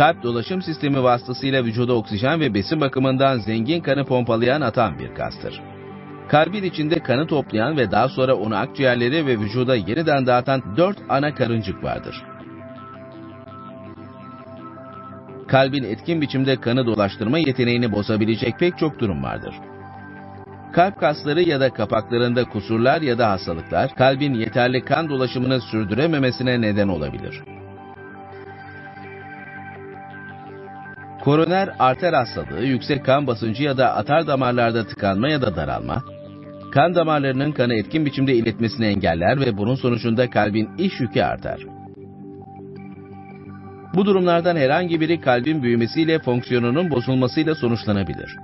Kalp dolaşım sistemi vasıtasıyla vücuda oksijen ve besin bakımından zengin kanı pompalayan atan bir kastır. Kalbin içinde kanı toplayan ve daha sonra onu akciğerlere ve vücuda yeniden dağıtan dört ana karıncık vardır. Kalbin etkin biçimde kanı dolaştırma yeteneğini bozabilecek pek çok durum vardır. Kalp kasları ya da kapaklarında kusurlar ya da hastalıklar kalbin yeterli kan dolaşımını sürdürememesine neden olabilir. Koroner arter hastalığı, yüksek kan basıncı ya da atar damarlarda tıkanma ya da daralma, kan damarlarının kanı etkin biçimde iletmesini engeller ve bunun sonucunda kalbin iş yükü artar. Bu durumlardan herhangi biri kalbin büyümesiyle fonksiyonunun bozulmasıyla sonuçlanabilir.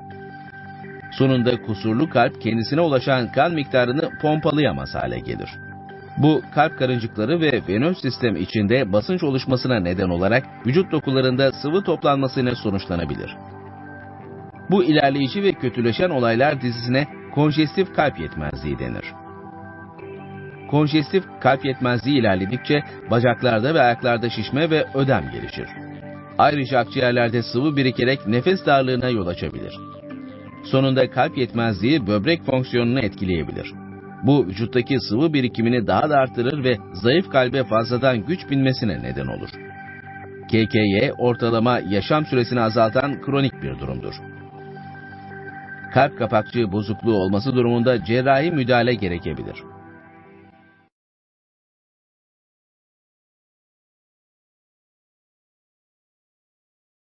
Sonunda kusurlu kalp kendisine ulaşan kan miktarını pompalayamaz hale gelir. Bu kalp karıncıkları ve venöz sistem içinde basınç oluşmasına neden olarak vücut dokularında sıvı toplanmasıyla sonuçlanabilir. Bu ilerleyici ve kötüleşen olaylar dizisine konjestif kalp yetmezliği denir. Konjestif kalp yetmezliği ilerledikçe bacaklarda ve ayaklarda şişme ve ödem gelişir. Ayrıca akciğerlerde sıvı birikerek nefes darlığına yol açabilir. Sonunda kalp yetmezliği böbrek fonksiyonunu etkileyebilir. Bu vücuttaki sıvı birikimini daha da arttırır ve zayıf kalbe fazladan güç binmesine neden olur. KKY ortalama yaşam süresini azaltan kronik bir durumdur. Kalp kapakçığı bozukluğu olması durumunda cerrahi müdahale gerekebilir.